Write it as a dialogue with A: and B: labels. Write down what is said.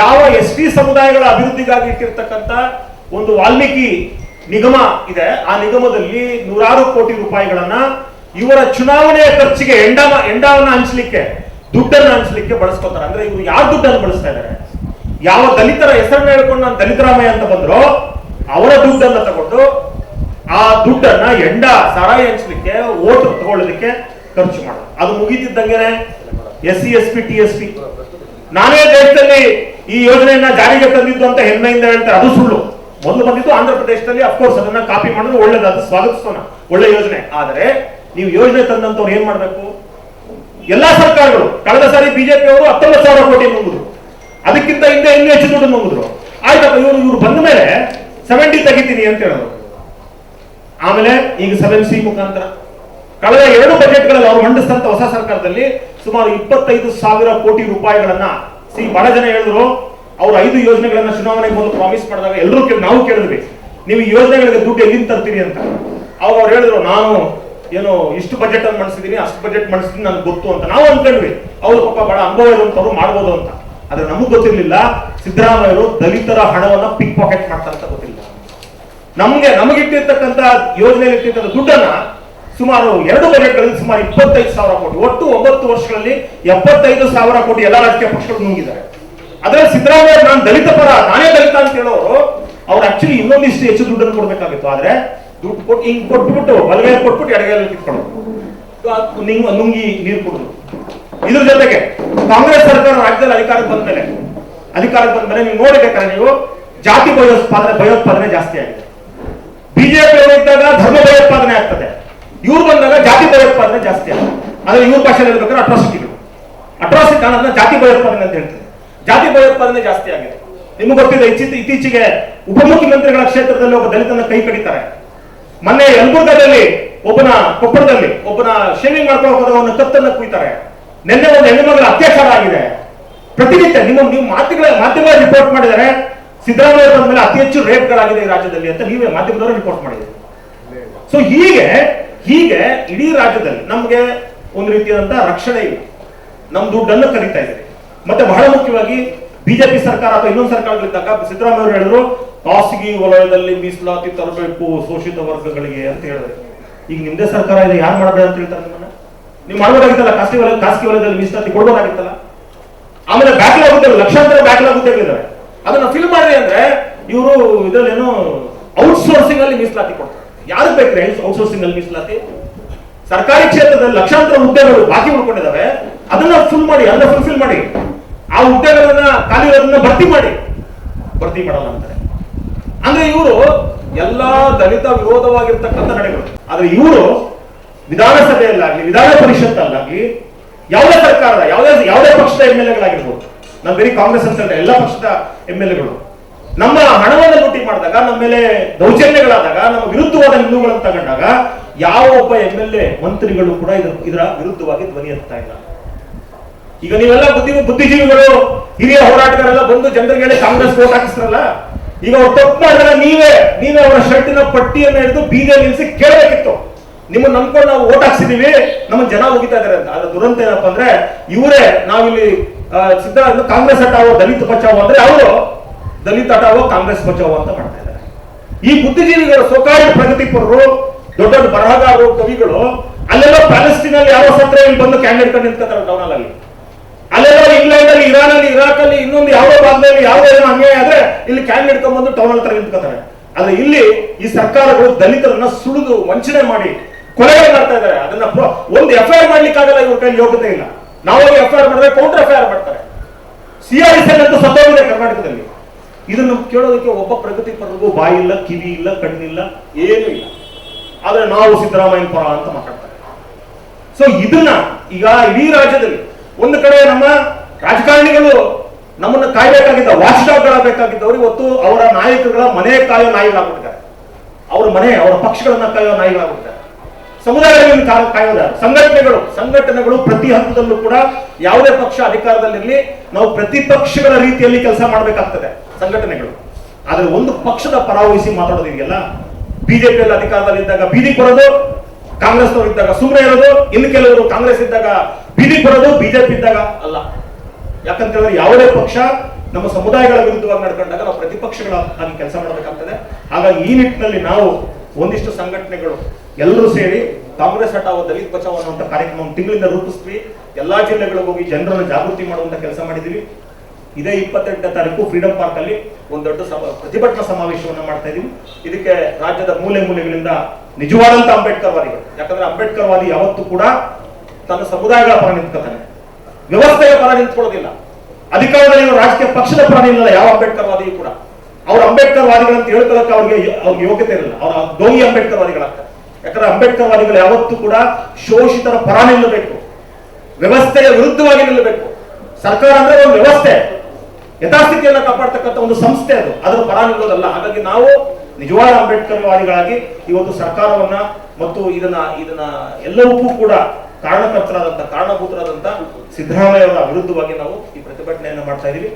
A: ಯಾವ S T ಸಮುದಾಯಗಳ ಅಭಿವೃದ್ಧಿಗಾಗಿ ಇಟ್ಟಿರ್ತಕ್ಕಂಥ ಒಂದು ವಾಲ್ಮೀಕಿ ನಿಗಮ ಇದೆ. ಆ ನಿಗಮದಲ್ಲಿ ನೂರಾರು ಕೋಟಿ ರೂಪಾಯಿಗಳನ್ನ ಇವರ ಚುನಾವಣೆಯ ಖರ್ಚಿಗೆ ಎಂಡ ಎಂಡವನ್ನ ಹಂಚಲಿಕ್ಕೆ, ದುಡ್ಡನ್ನ ಹಂಚಲಿಕ್ಕೆ ಬಳಸ್ಕೊತಾರೆ. ಅಂದ್ರೆ ಇವರು ಯಾವ ದುಡ್ಡನ್ನು ಬಳಸ್ತಾ ಇದ್ದಾರೆ ಯಾವ ದಲಿತರ ಹೆಸರನ್ನ ಹೇಳ್ಕೊಂಡು ನಾನು ದಲಿತರಾಮಯ್ಯ ಅಂತ ಬಂದ್ರು, ಅವರ ದುಡ್ಡನ್ನ ತಗೊಂಡು ಆ ದುಡ್ಡನ್ನ ಎಂಡ, ಸಾರಾಯಿ ಹಂಚಲಿಕ್ಕೆ, ಓಟ್ ತಗೊಳ್ಳೋದಕ್ಕೆ ಖರ್ಚು ಮಾಡೋದು. ಅದು ಮುಗಿತಿದ್ದಂಗೆನೆ S C, S P, T, S P. ನಾನೇ ದೇಶದಲ್ಲಿ ಈ ಯೋಜನೆಯನ್ನ ಜಾರಿಗೆ ತಂದಿದ್ದು ಅಂತ ಹೆಮ್ಮೆಯಿಂದ ಹೇಳ್ತಾರೆ. ಅದು ಸುಳ್ಳು. ಮೊದಲು ಬಂದಿದ್ದು ಆಂಧ್ರ ಪ್ರದೇಶದಲ್ಲಿ ಅಫ್ಕೋರ್ಸ್ ಅದನ್ನ ಕಾಪಿ ಮಾಡೋದು ಒಳ್ಳೇದಾದ ಸ್ವಾಗತಿಸೋಣ. ಒಳ್ಳೆ ಯೋಜನೆ. ಆದರೆ, ನೀವು ಯೋಜನೆ ತಂದಂತವ್ರು ಏನ್ ಮಾಡ್ಬೇಕು? ಎಲ್ಲಾ ಸರ್ಕಾರಗಳು. ಕಳೆದ ಸಾರಿ ಬಿಜೆಪಿ ಅವರು ಹತ್ತೊಂಬತ್ತು ಸಾವಿರ ಕೋಟಿ ನುಂಗಿದ್ರು ಅದಕ್ಕಿಂತ ಹಿಂದೆ ಇನ್ನೂ ಹೆಚ್ಚು ದುಡ್ಡು ನುಂಗಿದ್ರು ಆಯ್ತಪ್ಪ ಇವರು ಇವರು ಬಂದ ಮೇಲೆ ಸೆವೆಂಟಿ ತೆಗಿತೀನಿ ಅಂತ ಹೇಳೋದು ಆಮೇಲೆ ಈಗ ಸೆವೆನ್ ಸಿ ಮುಖಾಂತರ. ಕಳೆದ ಎರಡು ಬಜೆಟ್ಗಳಲ್ಲಿ ಅವರು ಮಂಡಿಸಿದಂತ ಹೊಸ ಸರ್ಕಾರದಲ್ಲಿ ಸುಮಾರು ಇಪ್ಪತ್ತೈದು ಸಾವಿರ ಕೋಟಿ ರೂಪಾಯಿಗಳನ್ನ ಸಿ ಬಹಳ ಜನ ಹೇಳಿದ್ರು, ಅವ್ರು ಐದು ಯೋಜನೆಗಳನ್ನ ಚುನಾವಣೆಗೆ ಮೊದಲು ಪ್ರಾಮಿಸ್ ಮಾಡಿದಾಗ ಎಲ್ಲರೂ ನಾವು ಕೇಳಿದ್ವಿ. ನೀವು ಯೋಜನೆಗಳಿಗೆ ದುಡ್ಡು ಎಲ್ಲಿಂದ ತರ್ತೀರಿ ಅಂತ. ಅವಾಗ ಅವ್ರು ಹೇಳಿದ್ರು, ನಾನು ಏನು ಇಷ್ಟು ಬಜೆಟ್ ಅನ್ನು ಮಾಡಿಸಿದೀನಿ, ಅಷ್ಟು ಬಜೆಟ್ ಮಾಡಿಸಿದೀನಿ ನನ್ಗೆ ಗೊತ್ತು ಅಂತ. ನಾವು ಅನ್ಕೊಂಡ್ವಿ ಅವ್ರು ಪಾಪ, ಬಹಳ ಅನುಭವ ಇರುವಂತವ್ರು ಮಾಡ್ಬೋದು ಅಂತ. ಆದ್ರೆ ನಮಗ್ ಗೊತ್ತಿರ್ಲಿಲ್ಲ, ಸಿದ್ದರಾಮಯ್ಯರು ದಲಿತರ ಹಣವನ್ನ ಪಿಕ್ ಪಾಕೆಟ್ ಮಾಡ್ತಾರಂತ ಗೊತ್ತಿಲ್ಲ ನಮ್ಗೆ ನಮಗಿಟ್ಟಿರ್ತಕ್ಕಂಥ ಯೋಜನೆಯಲ್ಲಿ ಇಟ್ಟಿರ್ತಕ್ಕಂಥ ದುಡ್ಡನ್ನ ಸುಮಾರು ಎರಡು ಬಜೆಟ್ಗಳಲ್ಲಿ ಸುಮಾರು ಇಪ್ಪತ್ತೈದು ಸಾವಿರ ಕೋಟಿ, ಒಟ್ಟು ಒಂಬತ್ತು ವರ್ಷಗಳಲ್ಲಿ ಎಪ್ಪತ್ತೈದು ಸಾವಿರ ಕೋಟಿ ಎಲ್ಲ ರಾಜಕೀಯ ಪಕ್ಷಗಳು ನುಂಗಿದ್ದಾರೆ. ಅದರಲ್ಲಿ ಸಿದ್ದರಾಮಯ್ಯ ನಾನು ದಲಿತ ಪರ, ನಾನೇ ದಲಿತ ಅಂತ ಹೇಳೋರು, ಅವ್ರು ಆಕ್ಚುಲಿ ಇನ್ನೊಂದಿಷ್ಟು ಹೆಚ್ಚು ದುಡ್ಡನ್ನು ಕೊಡ್ಬೇಕಾಗಿತ್ತು. ಆದ್ರೆ ದುಡ್ಡು ಕೊಟ್ಟು ಹಿಂಗ್ ಕೊಟ್ಬಿಟ್ಟು, ಬಲಗೈ ಕೊಟ್ಬಿಟ್ಟು ಎಡಗೈಯಲ್ಲಿ ಕಿತ್ಕೊಳ್ಳೋದು ನಿಂಗ್, ನುಂಗಿ ನೀರು ಕುಡಿದು ಇದ್ರ ಜೊತೆಗೆ ಕಾಂಗ್ರೆಸ್ ಸರ್ಕಾರ ರಾಜ್ಯದಲ್ಲಿ ಅಧಿಕಾರಕ್ಕೆ ಬಂದ ಮೇಲೆ, ಅಧಿಕಾರಕ್ಕೆ ಬಂದ ಮೇಲೆ ನೀವು ನೋಡಬೇಕಾದ್ರೆ ನೀವು ಜಾತಿ ಭಯೋತ್ಪಾದನೆ ಭಯೋತ್ಪಾದನೆ ಜಾಸ್ತಿ ಆಗಿದೆ. ಬಿಜೆಪಿ ಇದ್ದಾಗ ಧರ್ಮ ಭಯೋತ್ಪಾದನೆ ಆಗ್ತದೆ. ಇವ್ರು ಬಂದಾಗ ಜಾತಿ ಭಯೋತ್ಪಾದನೆ ಜಾಸ್ತಿ ಆಗುತ್ತೆ. ಆದರೆ ಇವ್ರ ಭಾಷೆಯಲ್ಲಿ ಹೇಳ್ಬೇಕಾದ್ರೆ ಅಟ್ರಾಸಿಟಿಗಳು ಅಟ್ರಾಸಿಟಿ ಕಾಣೋದನ್ನ ಜಾತಿ ಭಯೋತ್ಪಾದನೆ ಅಂತ ಹೇಳ್ತಾರೆ. ಜಾತಿ ಭಯೋತ್ಪಾದನೆ ಜಾಸ್ತಿ ಆಗಿದೆ. ನಿಮ್ಗೆ ಗೊತ್ತಿದೆ, ಇತ್ತೀಚೆ ಇತ್ತೀಚೆಗೆ ಉಪಮುಖ್ಯಮಂತ್ರಿಗಳ ಕ್ಷೇತ್ರದಲ್ಲಿ ಒಬ್ಬ ದಲಿತನ ಕೈ ಕಡಿತಾರೆ. ಮೊನ್ನೆ ಯಲಬುರ್ಗದಲ್ಲಿ ಒಬ್ಬನ ಕೊಪ್ಪಳದಲ್ಲಿ ಒಬ್ಬನ ಶೇವಿಂಗ್ ಮಾಡ್ಕೊಂಡು ಹೋಗೋದನ್ನ ಕತ್ತನ್ನ ಕುಯ್ತಾರೆ. ನಿನ್ನೆ ಒಂದು ಹೆಣ್ಣುಮಗಳ ಅತ್ಯಾಚಾರ ಆಗಿದೆ. ಪ್ರತಿನಿತ್ಯ ನಿಮ್ಮ ನೀವು ಮಾತುಗಳ ಮಾಧ್ಯಮಗಳ ರಿಪೋರ್ಟ್ ಮಾಡಿದರೆ ಸಿದ್ದರಾಮಯ್ಯ ಬಂದ ಮೇಲೆ ಅತಿ ಹೆಚ್ಚು ರೇಪ್ಗಳಾಗಿದೆ ಈ ರಾಜ್ಯದಲ್ಲಿ ಅಂತ ನೀವೇ ಮಾಧ್ಯಮದವರು ರಿಪೋರ್ಟ್ ಮಾಡಿದ್ದೀರಿ. ಸೊ ಹೀಗೆ ಹೀಗೆ ಇಡೀ ರಾಜ್ಯದಲ್ಲಿ ನಮಗೆ ಒಂದು ರೀತಿಯಾದಂತಹ ರಕ್ಷಣೆ ಇಲ್ಲ. ನಮ್ಮ ದುಡ್ಡನ್ನು ಕರೀತಾ ಇದೆ ಮತ್ತೆ ಬಹಳ ಮುಖ್ಯವಾಗಿ ಬಿಜೆಪಿ ಸರ್ಕಾರ ಅಥವಾ ಇನ್ನೊಂದು ಸರ್ಕಾರಗಳಿದ್ದಾಗ ಸಿದ್ದರಾಮಯ್ಯ ಅವರು ಹೇಳಿದ್ರು, ಖಾಸಗಿ ವಲಯದಲ್ಲಿ ಮೀಸಲಾತಿ ತರಬೇಕು ಶೋಷಿತ ವರ್ಗಗಳಿಗೆ ಅಂತ ಹೇಳಿದ್ರು. ಈಗ ನಿಮ್ದೇ ಸರ್ಕಾರ ಇದೆ, ಯಾರು ಮಾಡಬೇಡ ಅಂತ ಹೇಳ್ತಾರೆ ನಿಮ್ಮನ್ನ? ನೀವು ಮಾಡ್ಬೋದಾಗಿತ್ತಲ್ಲ ಖಾಸಗಿ ವಲಯ ಖಾಸಗಿ ವಲಯದಲ್ಲಿ ಮೀಸಲಾತಿ ಕೊಡ್ಬೋದಾಗಿತ್ತಲ್ಲ ಆಮೇಲೆ ಬ್ಯಾಕ್ಲಾಗ್ ಆಗುತ್ತೆ, ಲಕ್ಷಾಂತರ ಬ್ಯಾಕ್ಲಾಗ್ ಹುದ್ದೆಗಳಿದ್ದಾವೆ ಅದನ್ನ ಫಿಲ್ ಮಾಡ್ರಿ ಅಂದ್ರೆ ಇವರು ಇದರಲ್ಲೇನೋ ಔಟ್ಸೋರ್ಸಿಂಗ್ ಅಲ್ಲಿ ಮೀಸಲಾತಿ ಕೊಡ್ತಾರೆ. ಯಾರು ಬೇಕ್ರೆ ಔಟ್ಸೋರ್ಸಿಂಗ್ ಅಲ್ಲಿ ಮೀಸಲಾತಿ? ಸರ್ಕಾರಿ ಕ್ಷೇತ್ರದಲ್ಲಿ ಲಕ್ಷಾಂತರ ಹುದ್ದೆಗಳು ಬಾಕಿ ಉಳ್ಕೊಂಡಿದ್ದಾವೆ ಅದನ್ನ ಫುಲ್ ಮಾಡಿ, ಅದನ್ನ ಫುಲ್ಫಿಲ್ ಮಾಡಿ. ಆ ಹುದ್ದೆಗಳನ್ನ ಖಾಲಿ ಇರೋದನ್ನ ಭರ್ತಿ ಮಾಡಿ. ಭರ್ತಿ ಮಾಡಲ್ಲ ಅಂತಾರೆ. ಅಂದ್ರೆ ಇವರು ಎಲ್ಲಾ ದಲಿತ ವಿರೋಧವಾಗಿರ್ತಕ್ಕಂಥ ನಡೆಗಳು. ಆದ್ರೆ ಇವರು ವಿಧಾನಸಭೆಯಲ್ಲಾಗ್ಲಿ, ವಿಧಾನ ಪರಿಷತ್ ಅಲ್ಲಾಗ್ಲಿ ಯಾವುದೇ ಸರ್ಕಾರದ, ಯಾವುದೇ ಯಾವುದೇ ಪಕ್ಷದ ಎಂ ಎಲ್ ಎಗಳಾಗಿರ್ಬೋದು ನಾವು ಬರೀ ಕಾಂಗ್ರೆಸ್ ಅಂತ ಎಲ್ಲ ಪಕ್ಷದ ಎಂ ಎಲ್ ಎಗಳು ನಮ್ಮ ಹಣವನ್ನು ಲೂಟಿ ಮಾಡಿದಾಗ, ನಮ್ಮ ಮೇಲೆ ದೌರ್ಜನ್ಯಗಳಾದಾಗ, ನಮ್ಮ ವಿರುದ್ಧವಾದ ನಿಲುವುಗಳನ್ನು ತಗೊಂಡಾಗ, ಯಾವ ಒಬ್ಬ ಎಂ ಎಲ್ ಎ ಮಂತ್ರಿಗಳು ಕೂಡ ಇದರ ಇದರ ವಿರುದ್ಧವಾಗಿ ಧ್ವನಿ ಎತ್ತಾ ಇಲ್ಲ. ಈಗ ನೀವೆಲ್ಲ ಬುದ್ಧಿ, ಬುದ್ಧಿಜೀವಿಗಳು, ಹಿರಿಯ ಹೋರಾಟಗಾರೆಲ್ಲ ಬಂದು ಜನರಿಗೆ ಕಾಂಗ್ರೆಸ್ ವೋಟ್ ಹಾಕಿಸ್ತಾರಲ್ಲ ಈಗ ಅವ್ರು ತಪ್ಪು ಮಾಡಿದಾಗ ನೀವೇ ನೀವೇ ಅವರ ಶರ್ಟಿನ ಪಟ್ಟಿಯನ್ನು ಹಿಡಿದು ಬೀಜ ನಿಲ್ಲಿಸಿ ಕೇಳಬೇಕಿತ್ತು. ನಿಮ್ಮ ನಂಬ್ಕೊಂಡು ನಾವು ಓಟ್ ಹಾಕ್ಸಿದೀವಿ, ನಮ್ಮ ಜನ ಹೋಗಿತಾ ಇದಾರೆ ಅಂತ. ಅದ್ರ ದುರಂತ ಏನಪ್ಪಾ ಅಂದ್ರೆ, ಇವರೇ ನಾವಿಲ್ಲಿ ಸಿದ್ಧ ಕಾಂಗ್ರೆಸ್ ಹಟಾವೋ ದಲಿತ ಬಚಾವೋ ಅಂದ್ರೆ ಅವರು ದಲಿತ ಹಟಾವೋ ಕಾಂಗ್ರೆಸ್ ಬಚಾವೋ ಅಂತ ಮಾಡ್ತಾ ಇದ್ದಾರೆ. ಈ ಬುದ್ಧಿಜೀವಿಗಳು ಸ್ವಕಾರ್ಯ ಪ್ರಗತಿಪರರು ದೊಡ್ಡ ದೊಡ್ಡ ಬರಹಗಾರರು, ಕವಿಗಳು, ಅಲ್ಲೆಲ್ಲ ಪ್ಯಾಲೆಸ್ಟೀನ್ ಯಾರೋ ಸತ್ರ ಇಲ್ಲಿ ಬಂದು ಕ್ಯಾಂಡಿಡೇಟ್ ನಿಂತಾರೆ ಟೌನಲ್ ಅಲ್ಲಿ ಅಲ್ಲೆಲ್ಲ ಇಂಗ್ಲೆಂಡ್ ಅಲ್ಲಿ ಇರಾನ್ ಅಲ್ಲಿ ಇರಾಕ್ ಅಲ್ಲಿ ಇನ್ನೊಂದು ಯಾವ ಭಾಗದಲ್ಲಿ ಯಾವುದೋ ಏನೋ ಅನ್ಯಾಯ ಆದ್ರೆ ಇಲ್ಲಿ ಕ್ಯಾಂಡಿಡೇಟ್ ಬಂದು ಟೌನ್ ಹತ್ರ ನಿಂತ್ಕೋತಾರೆ ಆದ್ರೆ ಇಲ್ಲಿ ಈ ಸರ್ಕಾರಗಳು ದಲಿತರನ್ನ ಸುಳಿದು ವಂಚನೆ ಮಾಡಿ ಕೊಲೆಗಳು ಮಾಡ್ತಾ ಇದ್ದಾರೆ. ಅದನ್ನ ಒಂದು ಎಫ್ ಐ ಆರ್ ಮಾಡ್ಲಿಕ್ಕೆ ಆಗಲ್ಲ ಇವ್ರ ಕೈಲಿ ಯೋಗ್ಯತೆ ಇಲ್ಲ. ನಾವಾಗಿ ಎಫ್ ಐ ಆರ್ ಮಾಡಿದ್ರೆ ಕೌಂಟರ್ ಎಫ್ ಐ ಆರ್ ಮಾಡ್ತಾರೆ ಸಿಆರ್ ಅಂತ ಸತ್ತೋಗಿದೆ ಕರ್ನಾಟಕದಲ್ಲಿ. ಇದನ್ನು ಕೇಳೋದಕ್ಕೆ ಒಬ್ಬ ಪ್ರಗತಿಪರರಿಗೂ ಬಾಯಿ ಇಲ್ಲ, ಕಿವಿ ಇಲ್ಲ, ಕಣ್ಣಿಲ್ಲ, ಏನೂ ಇಲ್ಲ. ಆದ್ರೆ ನಾವು ಸಿದ್ದರಾಮಯ್ಯ ಪರ ಅಂತ ಮಾತಾಡ್ತಾರೆ. ಸೊ ಇದನ್ನ ಈಗ ಇಡೀ ರಾಜ್ಯದಲ್ಲಿ ಒಂದು ಕಡೆ ನಮ್ಮ ರಾಜಕಾರಣಿಗಳು ನಮ್ಮನ್ನ ಕಾಯ್ಬೇಕಾಗಿದ್ದ ವಾಚ್ ಬೇಕಾಗಿದ್ದವರು ಇವತ್ತು ಅವರ ನಾಯಕರುಗಳ ಮನೆ ಕಾಯೋ ನಾಯಿಗಳಾಗ್ಬಿಟ್ಟಿದ್ದಾರೆ. ಅವ್ರ ಮನೆ, ಅವರ ಪಕ್ಷಗಳನ್ನ ಕಾಯೋ ನಾಯಿಗಳಾಗ್ಬಿಟ್ಟಿದ್ದಾರೆ. ಸಮುದಾಯಗಳಲ್ಲಿ ಕಾ- ಕಾಯೋದಾರ ಸಂಘಟನೆಗಳು ಸಂಘಟನೆಗಳು ಪ್ರತಿ ಹಂತದಲ್ಲೂ ಕೂಡ ಯಾವುದೇ ಪಕ್ಷ ಅಧಿಕಾರದಲ್ಲಿರಲಿ, ನಾವು ಪ್ರತಿಪಕ್ಷಗಳ ರೀತಿಯಲ್ಲಿ ಕೆಲಸ ಮಾಡಬೇಕಾಗ್ತದೆ. ಸಂಘಟನೆಗಳು. ಆದ್ರೆ ಒಂದು ಪಕ್ಷದ ಪರಾವಹಿಸಿ ಮಾತಾಡೋದು ಇದೆಯಲ್ಲ? ಬಿಜೆಪಿಯಲ್ಲಿ ಅಧಿಕಾರದಲ್ಲಿದ್ದಾಗ ಬೀದಿ ಕೊಡೋದು, ಕಾಂಗ್ರೆಸ್ನವರು ಇದ್ದಾಗ ಸುಮ್ಮನೆ ಇರೋದು, ಇನ್ನು ಕೆಲವರು ಕಾಂಗ್ರೆಸ್ ಇದ್ದಾಗ ಬೀದಿ ಬರೋದು ಬಿಜೆಪಿ ಇದ್ದಾಗ ಅಲ್ಲ. ಯಾಕಂತ ಹೇಳಿದ್ರೆ ಯಾವುದೇ ಪಕ್ಷ ನಮ್ಮ ಸಮುದಾಯಗಳ ವಿರುದ್ಧವಾಗಿ ನಡ್ಕೊಂಡಾಗ ನಾವು ಪ್ರತಿಪಕ್ಷಗಳ ಆಗಿ ಕೆಲಸ ಮಾಡಬೇಕಾಗ್ತದೆ. ಹಾಗಾಗಿ ಈ ನಿಟ್ಟಿನಲ್ಲಿ ನಾವು ಒಂದಿಷ್ಟು ಸಂಘಟನೆಗಳು ಎಲ್ಲರೂ ಸೇರಿ ಕಾಂಗ್ರೆಸ್ ಹಟಾವೋ ದಲಿತ ಬಚಾವ್ ಅನ್ನುವಂಥ ಕಾರ್ಯಕ್ರಮ ತಿಂಗಳಿಂದ ರೂಪಿಸ್ತೀವಿ. ಎಲ್ಲಾ ಜಿಲ್ಲೆಗಳಿಗೆ ಹೋಗಿ ಜನರನ್ನು ಜಾಗೃತಿ ಮಾಡುವಂತ ಕೆಲಸ ಮಾಡಿದೀವಿ ಇದೇ ಇಪ್ಪತ್ತೆಂಟನೇ ತಾರೀಕು ಫ್ರೀಡಂ ಪಾರ್ಕ್ ಅಲ್ಲಿ ಒಂದು ದೊಡ್ಡ ಪ್ರತಿಭಟನಾ ಸಮಾವೇಶವನ್ನು ಮಾಡ್ತಾ ಇದೀವಿ. ಇದಕ್ಕೆ ರಾಜ್ಯದ ಮೂಲೆ ಮೂಲೆಗಳಿಂದ ನಿಜವಾದಂತ ಅಂಬೇಡ್ಕರ್ ವಾದಿಗಳು. ಯಾಕಂದ್ರೆ ಅಂಬೇಡ್ಕರ್ ವಾದಿ ಯಾವತ್ತೂ ಕೂಡ ತನ್ನ ಸಮುದಾಯಗಳ ಪರ ನಿಂತ್ಕೊತಾನೆ ವ್ಯವಸ್ಥೆಯ ಪರ ನಿಂತ್ಕೊಳ್ಳೋದಿಲ್ಲ. ಅಧಿಕಾರದಲ್ಲಿ ರಾಜಕೀಯ ಪಕ್ಷದ ಪರ ನಿಲ್ಲ ಯಾವ ಅಂಬೇಡ್ಕರ್ ವಾದಿಯೂ ಕೂಡ. ಅವ್ರು ಅಂಬೇಡ್ಕರ್ ವಾದಿಗಳಂತ ಹೇಳ್ಕೊಳ್ಳೋಕೆ ಅವ್ರಿಗೆ ಅವ್ರಿಗೆ ಯೋಗ್ಯತೆ ಇರಲ್ಲ. ಅವ್ರ ದೋಗಿ ಅಂಬೇಡ್ಕರ್ ವಾದಿಗಳಾಗ್ತಾರೆ. ಯಾಕಂದ್ರೆ ಅಂಬೇಡ್ಕರ್ ವಾದಿಗಳು ಯಾವತ್ತೂ ಕೂಡ ಶೋಷಿತರ ಪರ ನಿಲ್ಲಬೇಕು. ವ್ಯವಸ್ಥೆಯ ವಿರುದ್ಧವಾಗಿ ನಿಲ್ಲಬೇಕು. ಸರ್ಕಾರ ಅಂದ್ರೆ ಒಂದು ವ್ಯವಸ್ಥೆ. ಯಥಾಸ್ಥಿತಿಯನ್ನ ಕಾಪಾಡ್ತಕ್ಕಂಥ ಒಂದು ಸಂಸ್ಥೆ ಅದು. ಅದರ ಪರ ಹಾಗಾಗಿ ನಾವು ನಿಜವಾದ ಅಂಬೇಡ್ಕರ್ ವಾದಿಗಳಾಗಿ ಇವತ್ತು ಸರ್ಕಾರವನ್ನ ಮತ್ತು ಇದನ್ನ ಇದನ್ನ ಎಲ್ಲವಕ್ಕೂ ಕೂಡ ಕಾರಣಕರ್ತರಾದಂತ ಕಾರಣಭೂತರಾದಂತ ಸಿದ್ದರಾಮಯ್ಯ ಅವರ ವಿರುದ್ಧವಾಗಿ ನಾವು ಈ ಪ್ರತಿಭಟನೆಯನ್ನ ಮಾಡ್ತಾ ಇದೀವಿ.